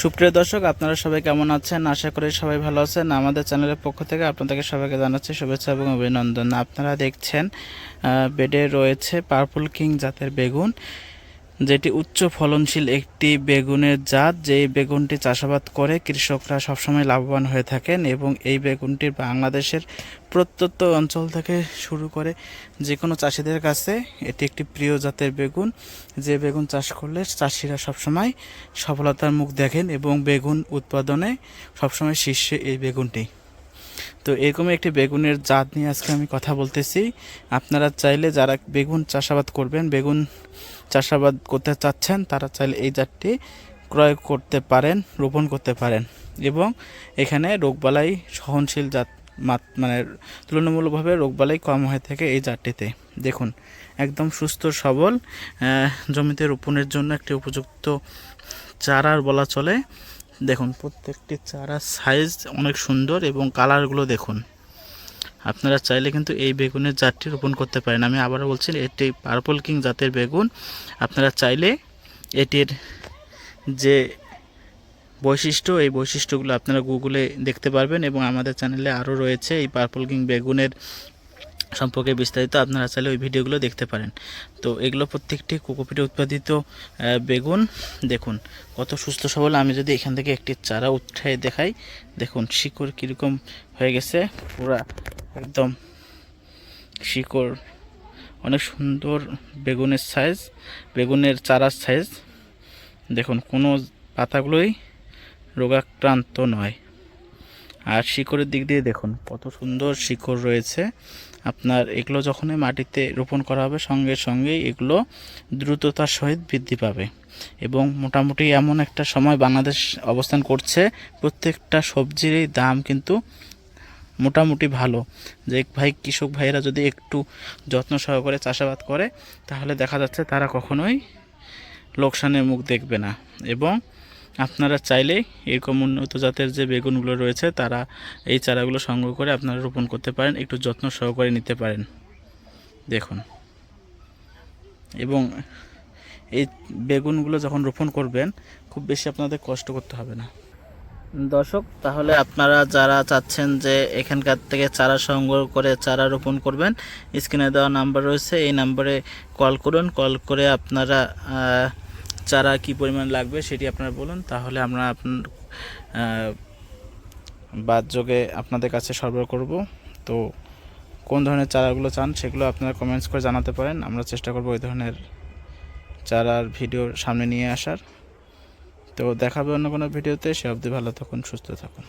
সুপ্রিয় দর্শক, আপনারা সবাই কেমন আছেন? আশা করি সবাই ভালো আছেন। আমাদের চ্যানেলের পক্ষ থেকে আপনাদেরকে সবাইকে জানাচ্ছি শুভেচ্ছা এবং অভিনন্দন। আপনারা দেখছেন বেডে রয়েছে পার্পল কিং জাতের বেগুন। যেটি উচ্চ ফলনশীল একটি বেগুনের জাত, যেই বেগুনটি চাষাবাদ করে কৃষকরা সবসময় লাভবান হয়ে থাকেন এবং এই বেগুনটি বাংলাদেশের প্রত্যন্ত অঞ্চল থেকে শুরু করে যে কোনো চাষিদের কাছে এটি একটি প্রিয় জাতের বেগুন। যে বেগুন চাষ করলে চাষিরা সবসময় সফলতার মুখ দেখেন এবং বেগুন উৎপাদনে সবসময় শীর্ষে এই বেগুনটি। তো এরকমই একটি বেগুনের জাত নিয়ে আজকে আমি কথা বলতেছি। আপনারা চাইলে যারা বেগুন চাষাবাদ করবেন, বেগুন চাষাবাদ করতে চাচ্ছেন, তারা চাইলে এই জাতটি ক্রয় করতে পারেন, রোপণ করতে পারেন এবং এখানে রোগবালাই সহনশীল জাত মানে তুলনামূলকভাবে রোগবালাই কম হয়ে থাকে এই জাতটিতে। দেখুন, একদম সুস্থ, সবল জমিতে রোপণের জন্য একটি উপযুক্ত চারার বলা চলে। দেখুন, প্রত্যেকটি চারা সাইজ অনেক সুন্দর এবং কালারগুলো দেখুন। আপনারা চাইলে কিন্তু এই বেগুনের জাতটি রোপণ করতে পারেন। আমি আবারও বলছি, এটি পার্পল কিং জাতের বেগুন। আপনারা চাইলে এটির যে বৈশিষ্ট্য, এই বৈশিষ্ট্যগুলো আপনারা গুগলে দেখতে পারবেন এবং আমাদের চ্যানেলে আরও রয়েছে এই পার্পল কিং বেগুনের সম্পর্কে বিস্তারিত আপনারা চাইলে ওই ভিডিওগুলো দেখতে পারেন। তো এগুলো প্রত্যেকটি কোকোপিটে উৎপাদিত বেগুন। দেখুন, কত সুস্থ সবল। আমি যদি এখান থেকে একটি চারা উঠে দেখাই, দেখুন শিকড় কীরকম হয়ে গেছে। পুরা একদম শিকড়, অনেক সুন্দর বেগুনের সাইজ বেগুনের চারার সাইজ দেখুন, কোনো পাতাগুলোই রোগাক্রান্ত নয়। আর শিকড়ের দিক দিয়ে দেখুন, কত সুন্দর শিকড় রয়েছে। আপনার এগুলো যখনই মাটিতে রোপণ করা হবে, সঙ্গে সঙ্গেই এগুলো দ্রুততার সহিত বৃদ্ধি পাবে। এবং মোটামুটি এমন একটা সময় বাংলাদেশ অবস্থান করছে, প্রত্যেকটা সবজিরই দাম কিন্তু মোটামুটি ভালো। যে ভাই, কৃষক ভাইয়েরা যদি একটু যত্ন সহকারে চাষাবাদ করে, তাহলে দেখা যাচ্ছে তারা কখনোই লোকসানের মুখ দেখবে না। এবং আপনারা চাইলেই এরকম উন্নত জাতের যে বেগুনগুলো রয়েছে, তারা এই চারাগুলো সংগ্রহ করে আপনারা রোপণ করতে পারেন, একটু যত্ন সহকারে নিতে পারেন। দেখুন। এবং এই বেগুনগুলো যখন রোপণ করবেন, খুব বেশি আপনাদের কষ্ট করতে হবে না। দর্শক, তাহলে আপনারা যারা চাচ্ছেন যে এখানকার থেকে চারা সংগ্রহ করে চারা রোপণ করবেন, স্ক্রিনে দেওয়া নাম্বার রয়েছে, এই নাম্বারে কল করুন। কল করে আপনারা চারা কি পরিমাণ লাগবে সেটি আপনারা বলুন, তাহলে আমরা আপনার বাদ যোগে আপনাদের কাছে সরবরাহ করব। তো কোন ধরনের চারাগুলো চান সেগুলো আপনারা কমেন্টস করে জানাতে পারেন, আমরা চেষ্টা করব ওই ধরনের চারার ভিডিও সামনে নিয়ে আসার। তো দেখাবে অন্য কোনো ভিডিওতে, সে অবধি ভালো থাকুন, সুস্থ থাকুন।